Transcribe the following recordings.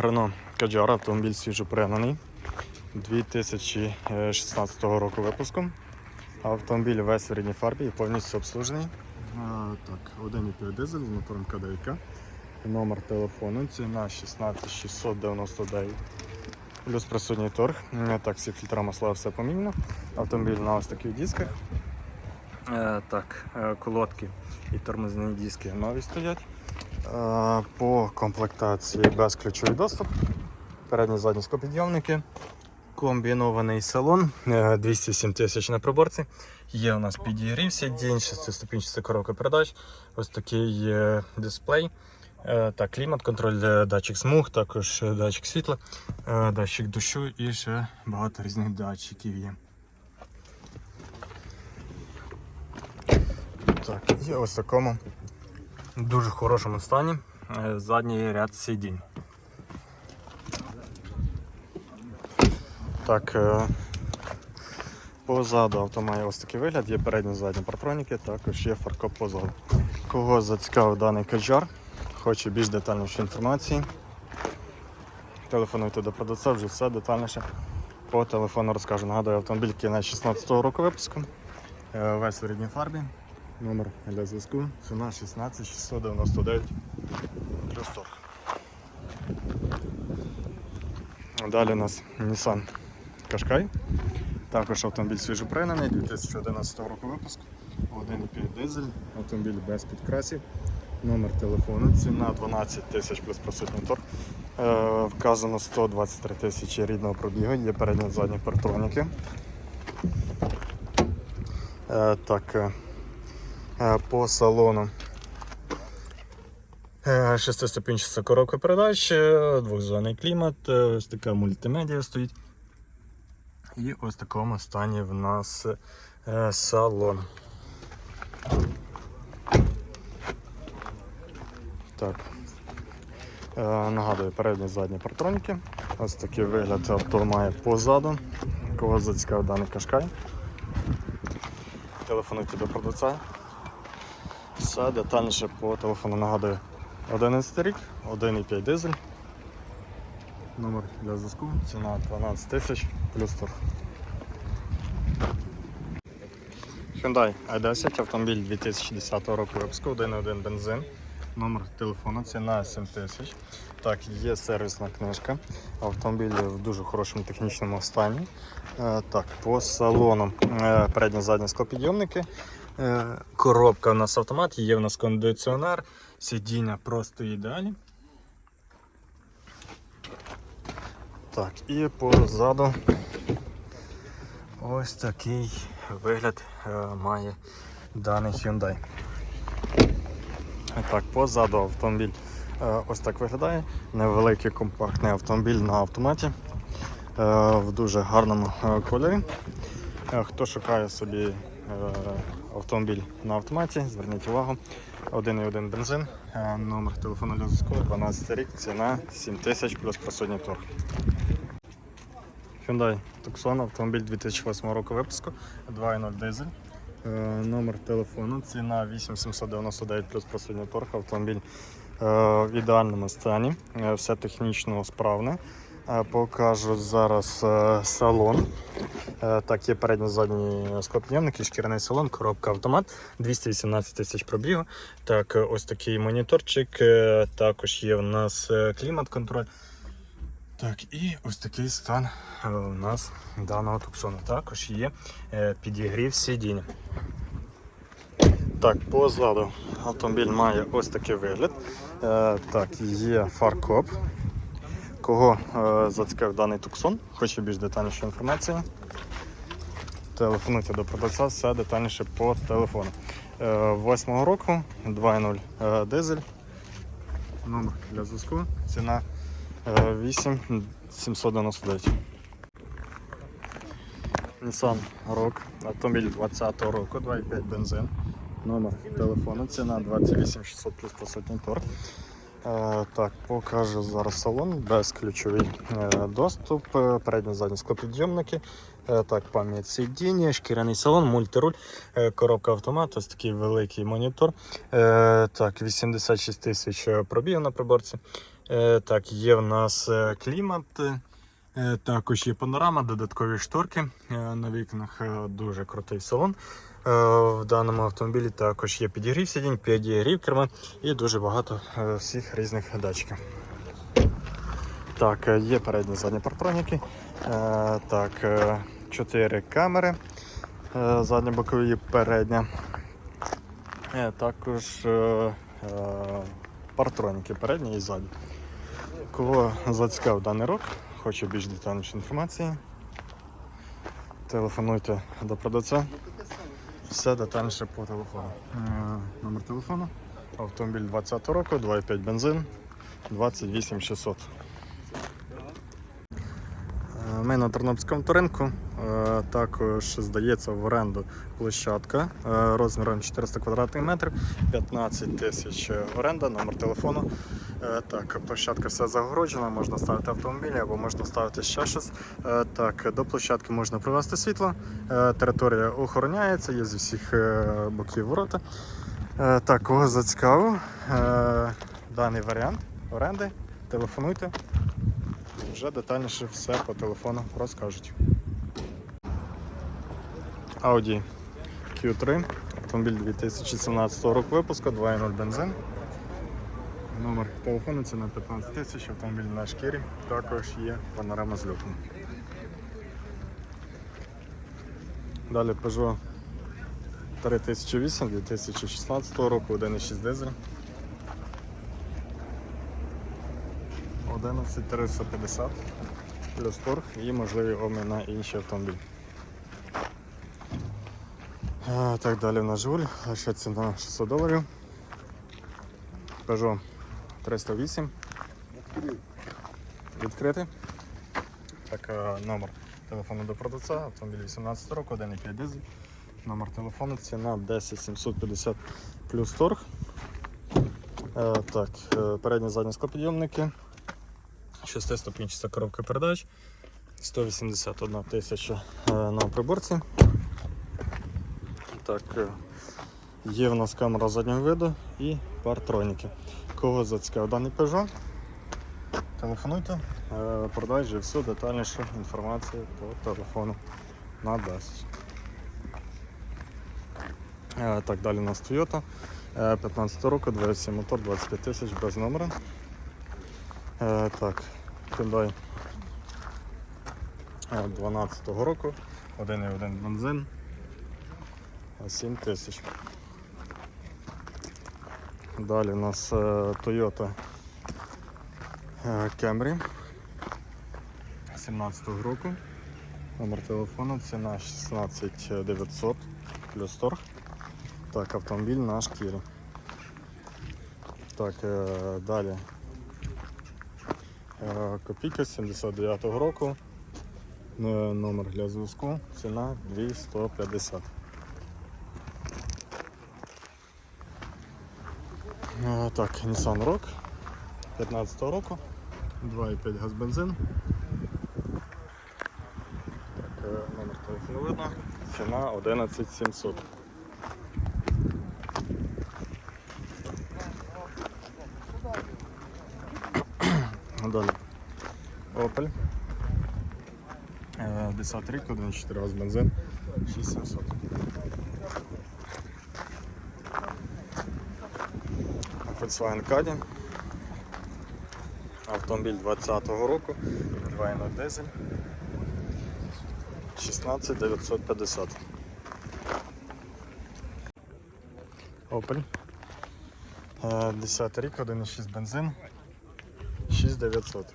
Renault Kadjar, автомобіль свіжопригнаний 2016 року випуску. Автомобіль весь в рідній фарбі і повністю обслужений. А, так, 1,5 дизель з мотором К9. Номер телефону, ціна 16699. Плюс присутній торг. Так, всі фільтра масла все поміняно. Автомобіль на ось таких дисках. Е, так, е, колодки і тормозні диски нові стоять. Е, По комплектації безключовий доступ, передні задні склопідйомники, комбінований салон, е, 207 тисяч на приборці. Є у нас підігрів сидінь, 6-ступінчата коробка передач, ось такий е, дисплей. Е, Так, клімат, контроль, е, датчик смуг, також е, датчик світла, е, датчик дощу і ще багато різних датчиків є. Так, і ось в дуже хорошому стані е, задній ряд сидінь. Так, е, позаду авто має ось такий вигляд, є передні задні партроніки, також є фаркоп позаду. Кого зацікавив даний каджар, хоче більш детальнішої інформації, телефонуйте до продавця, вже все детальніше. По телефону розкажу. Нагадую, автомобіль кінець 16 року випуску. Е, Весь у рідній фарбі. Номер для зв'язку. Ціна 16 699 плюс. Далі у нас Nissan Qashqai. Також автомобіль свіжопригнаний 2011 року випуску. 1,5 дизель, автомобіль без підкрасів. Номер телефону, ціна 12 тисяч плюс присутній торг. Е, вказано 123 тисячі рідного пробігу, є передні задні партроніки. Е, так, е, по салону. Е, Шестиступінчаста коробка передач, е, двохзонний клімат, е, ось така мультимедіа стоїть. І ось в такому стані в нас е, салон. Так. Е, нагадую, передні задні партроніки. Ось такий вигляд авто має позаду. Кого зацікавив даний кашкай. Телефонуйте до продавця. Все детальніше по телефону нагадую. 11 рік, 1,5 дизель. Номер для зв'язку, ціна 12 тисяч плюс торг. Hyundai i10, автомобіль 2010 року випуску, 1.1 бензин. Номер телефону, ціна 7 тисяч. Так, є сервісна книжка. Автомобіль в дуже хорошому технічному стані. Е, Так, по салону е, передні задні склопідйомники. Е, Коробка у нас автомат, є у нас кондиціонер, сидіння просто ідеальні. Так, і позаду ось такий вигляд е, має даний Hyundai. Так, позаду автомобіль е, ось так виглядає. Невеликий компактний автомобіль на автоматі в дуже гарному кольорі. Е, Хто шукає собі е, автомобіль на автоматі, зверніть увагу. 1,1 бензин, е, номер телефону зв'язку, 12 рік, ціна 7 тисяч плюс присутній торг. Hyundai Tucson, автомобіль 2008 року випуску, 2.0 дизель. Номер телефону, ціна 8799 плюс присутній торг. Автомобіль в ідеальному стані, все технічно справне. Е, Покажу зараз е, салон. Е, Так, є передні задні склопідйомники, шкіряний салон, коробка автомат, 218 тисяч пробігу. Так, ось такий моніторчик. Також є у нас клімат-контроль. Так, і ось такий стан у нас даного туксону. Також є підігрів сидінь. Так, позаду автомобіль має ось такий вигляд. Так, є фаркоп. Кого е, зацікавив даний туксон, хоче більш детальнішу інформацію. Телефонуйте до продавця, все детальніше по телефону. Е, Восьмого року 2.0 е, дизель. Номер для зв'язку. Ціна е, 8 799. Nissan Rogue, автомобіль 20 року, 2.5 бензин. Номер телефону, ціна 28 600 плюс присутній торг. Е, так, покажу зараз салон, безключовий е, доступ, е, передні задні склопідйомники. Так, пам'ять сидіння, шкіряний салон, мультируль, коробка автомат, ось такий великий монітор. Так, 86 тисяч пробігів на приборці. Так, є в нас клімат, також є панорама, додаткові шторки на вікнах, дуже крутий салон. Е, В даному автомобілі також є підігрів сидінь, підігрів керма і дуже багато е, всіх різних датчиків. Так, е, є передні задні партроніки. Так, чотири камери. Задня бокові і передня. Також партроніки передні і задні. Кого зацікавив даний рок, хоче більш детальніше інформації, телефонуйте до продавця. Все детальніше по телефону. Е, Номер телефону. Автомобіль 20 року, 2,5 бензин, 28 600. Е, Ми на Тернопільському ринку. Е, Також здається в оренду площадка е, розміром 400 квадратних метрів, 15 тисяч оренда, номер телефону. Е, Так, площадка вся загороджена, можна ставити автомобілі або можна ставити ще щось. Так, до площадки можна привезти світло. Територія охороняється, є зі всіх е, боків ворота. Так, кого зацікавив даний варіант оренди, телефонуйте. Вже детальніше все по телефону розкажуть. Audi Q3, автомобіль 2017 року випуску, 2.0 бензин. Номер телефону це на 15 тисяч, автомобіль на шкірі, також є панорама з люком. Далі Peugeot 3008 2016 року, 1.6 дизель. 11350 плюс торг і можливі обмін на інші автомобілі. Е, Так, далі в нас Жигуль, ще ціна 600 доларів. Peugeot 308. Відкритий. Так, е, номер телефону до продавця, автомобіль 18 року, 1,5 дизель. Номер телефону, ціна 10750 плюс торг. Е, Так, передні задні склопідйомники. Шестиступінчаста коробка передач. 181 тисяча е, на приборці. Так, е, є в нас камера заднього виду і партроніки. Кого зацікавив даний Peugeot? Телефонуйте, е, продажі всю детальнішу інформацію по телефону надасть. Так, далі у нас Toyota. Е, 15 року, 27 мотор, 25 тисяч без номера. Так, Hyundai е, 12 року, 1,1 бензин, е, 7 тисяч. Далі у нас е, Toyota е, Camry 17 року. Номер телефону, ціна 16 900 плюс торг. Так, автомобіль на шкірі. Так, е, далі Копійка 79-го року. Е, Номер для зв'язку. Ціна 250. Е, Так, Nissan Rock 15-го року. 2,5 газ бензин. Так, е, номер телефону видно. Ціна 11700. Далі. Opel. Е, 10 рік, 1,4 газ бензин, 6700. Volkswagen Caddy. Автомобіль 20-го року, 2.0 дизель. 16950. Opel. Е, 10 рік, 1,6 бензин. 6900.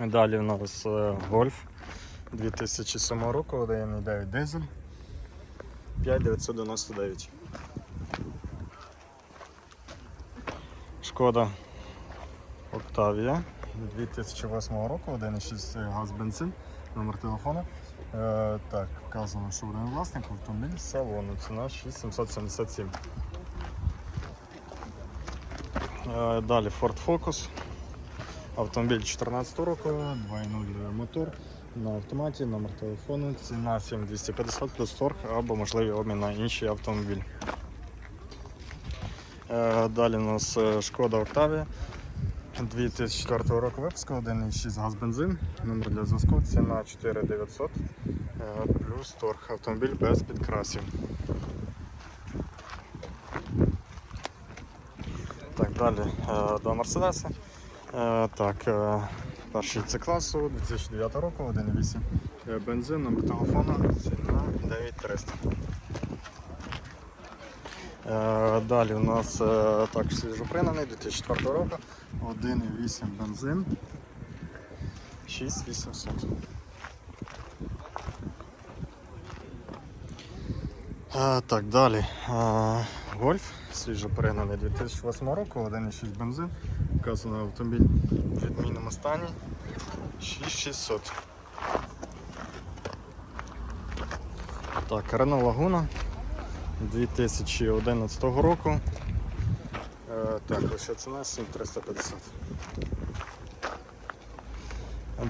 Далі у нас е, Golf 2007 року, 1,9 дизель. 5999. Шкода Octavia 2008 року, 1,6 газ бензин, номер телефону. Е, так, вказано, що один власник, автомобіль салону, ціна 6777. Е, Далі Ford Focus. Автомобіль 14 року, 2.0 мотор на автоматі, номер телефону, ціна 7250 плюс торг або можливий обмін на інший автомобіль. Е, Далі у нас е, Шкода Октавія 2004 року випуску, 1,6 газ бензин, номер для зв'язку, ціна 4900 е, плюс торг. Автомобіль без підкрасів. Далі е, до Мерседеса. Е, Так, е, перший це класу 2009 року, 1,8 е, бензин, номер телефону, ціна 9300. Е, Далі у нас також свіжопринений 2004 року, 1,8 бензин, 6800. Так, далі. Е, Гольф, свіжопригнаний 2008 року, 1,6 бензин. Вказано автомобіль в відмінному стані. 6600. Так, Renault Laguna 2011 року. Е, Так, лише ціна 7350.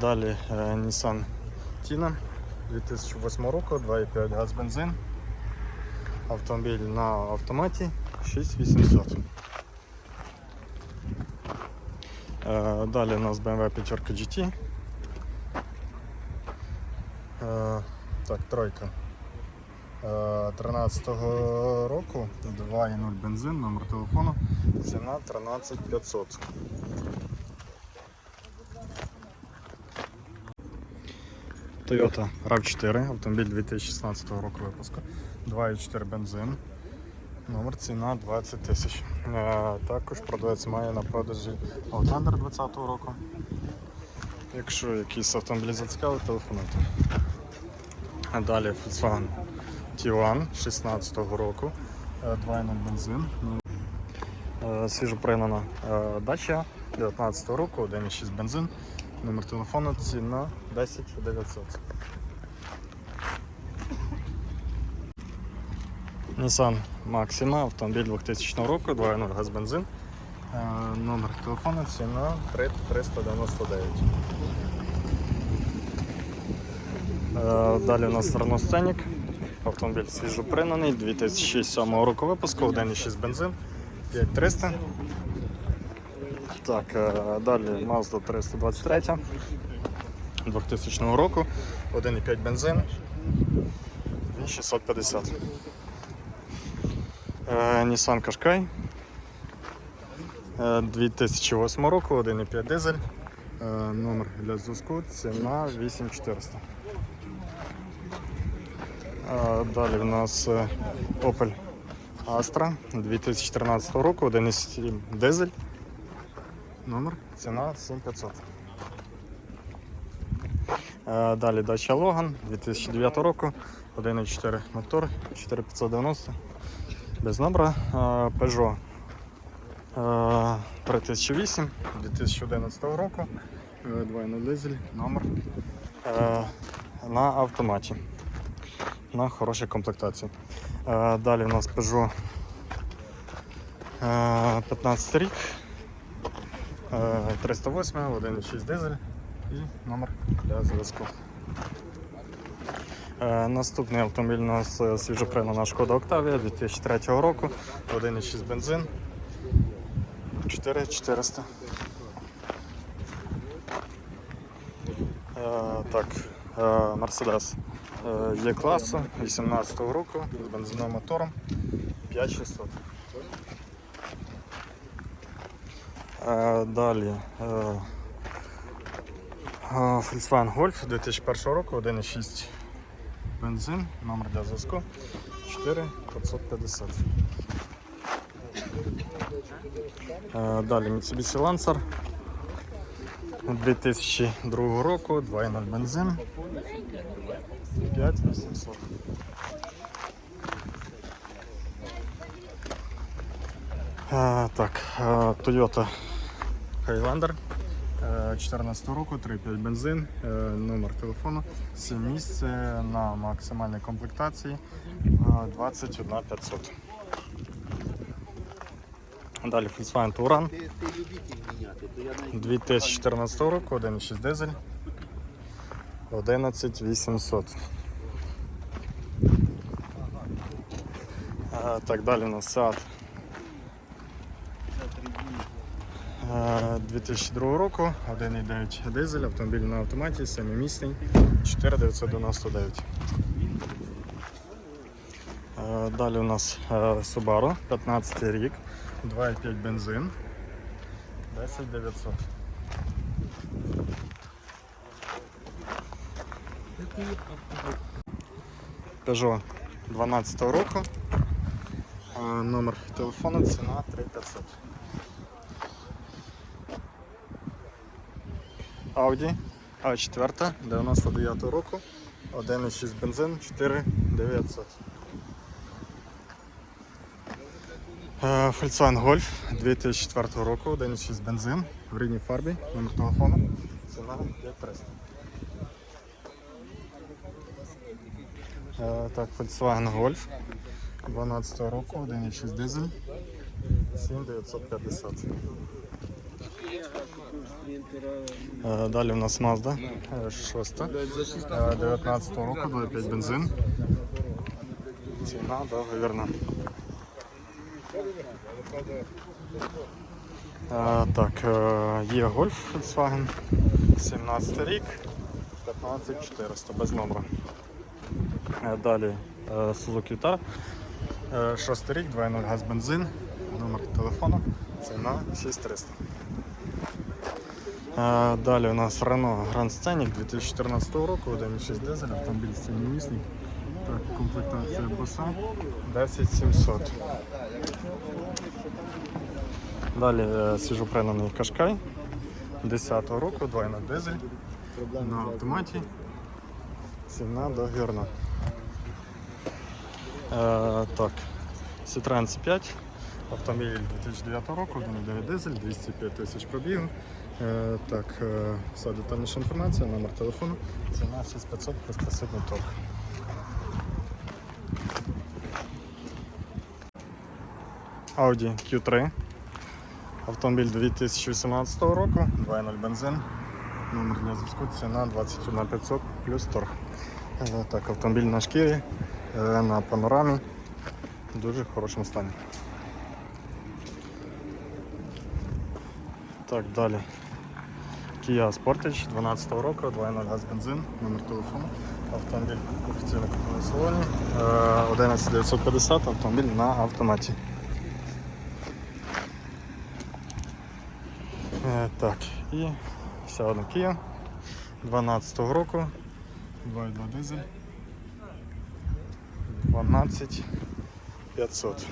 Далі е, Nissan Tina 2008 року, 2,5 газ бензин. Автомобіль на автоматі 6800. Е, Далі у нас BMW 5 GT. Е, Так, тройка. Е, 13-го року 2,0 бензин, номер телефону, ціна 13500. Toyota RAV4, автомобіль 2016 року випуску, 2,4 бензин, номер ціна 20 тисяч. Е, Також продавець має на продажі Outlander 2020 року. Якщо якийсь автомобіль зацікавить, телефонуйте. А далі Volkswagen Tiguan 16 року, е, 2.0 бензин. Е, Свіжопригнана е, Dacia 19 року, 1.6 бензин. Номер телефону ціна 10 900. Nissan Maxima, автомобіль 2000 року, 2.0 газ бензин. Е, Номер телефону ціна 399. Е, Далі у нас Renault Scenic. Автомобіль свіжопринений, 2007 року випуску, 1,6 бензин, 5300. Так, е, далі Mazda 323 2000 року, 1,5 бензин і 650. Е, Nissan Qashqai е, 2008 року, 1,5 дизель. Е, Номер для зв'язку, ціна 8400. Е, Далі в нас е, Opel Astra 2014 року, 1,7 дизель. Номер, ціна 7500. Е, Далі Dacia Logan 2009 року, 1,4 мотор, 4590. Без номера. Е, Peugeot е, 3008 2011 року, е, 2.0 дизель, номер е, на автоматі. На хорошій комплектації. Е, Далі у нас Peugeot е, 15 рік. Е, 308, 1,6 дизель і номер для зв'язку. Е, Наступний автомобіль у нас свіжопринана Шкода Октавія 2003 року, 1,6 бензин, 4400. Е, Так, е, Mercedes є класу 18 року з бензиновим мотором 5600. Е, Далі Volkswagen Golf 2001 року, 1,6 бензин, номер для зв'язку 4550. Е, Далі Mitsubishi Lancer 2002 року, 2,0 бензин 5800. Е, Так, е, Toyota Highlander 2014 року, 3,5 бензин, е, номер телефону, 7 місць е, на максимальній комплектації е, 21 500. Далі Volkswagen Touran 2014 року, 1,6 дизель, 11 800. Е, Так, далі у нас Seat Е, 2002 року, 1,9 дизель, автомобіль на автоматі, семимісний, 4999. Е, Далі у нас е, Subaru, 15 рік, 2,5 бензин, 10900. Peugeot 12 року. Е, Номер телефону, ціна 3500. Audi A4 99 року. 1,6 бензин, 4900. Е, Volkswagen Golf 2004 року, 1,6 бензин в рідній фарбі, номер телефону, ціна 5300. Е, Так, Volkswagen Golf 12 року, 1,6 дизель, 7950. Е, Далі у нас Mazda. Е, 6, е, 19 року, 2,5 бензин. Ціна договірна. Е, Так, е, є Golf Volkswagen, 17 рік, 15400 без номера. Е, Далі е, Suzuki Vitara, е, 6 рік, 2.0 газ бензин, номер телефону, ціна 6300. Далі у нас Renault Grand Scenic 2014 року, 1.6 дизель, автомобіль сімимісний. Так, комплектація боса 10700. Далі е, свіжопринений Кашкай 10 року, 2.0 дизель на автоматі. Ціна договірна. Е, так, Citroen C5, автомобіль 2009 року, 1.9 дизель, 205 тисяч пробігу. Е, так, е, вся детальніша інформація, номер телефону, ціна 6500 плюс присутній торг. Audi Q3. Автомобіль 2018 року, 2.0 бензин. Номер для зв'язку ціна 21500 плюс торг. Е, Так, автомобіль на шкірі, е, на панорамі. В дуже хорошому стані. Так, далі. Kia Sportage 12 року, 2.0 газ бензин, номер телефону. Автомобіль офіційно куплений салоні. Е, 11950, автомобіль на автоматі. Е, Так, і ще одна Kia 12 року, 2.2 дизель, 12 500.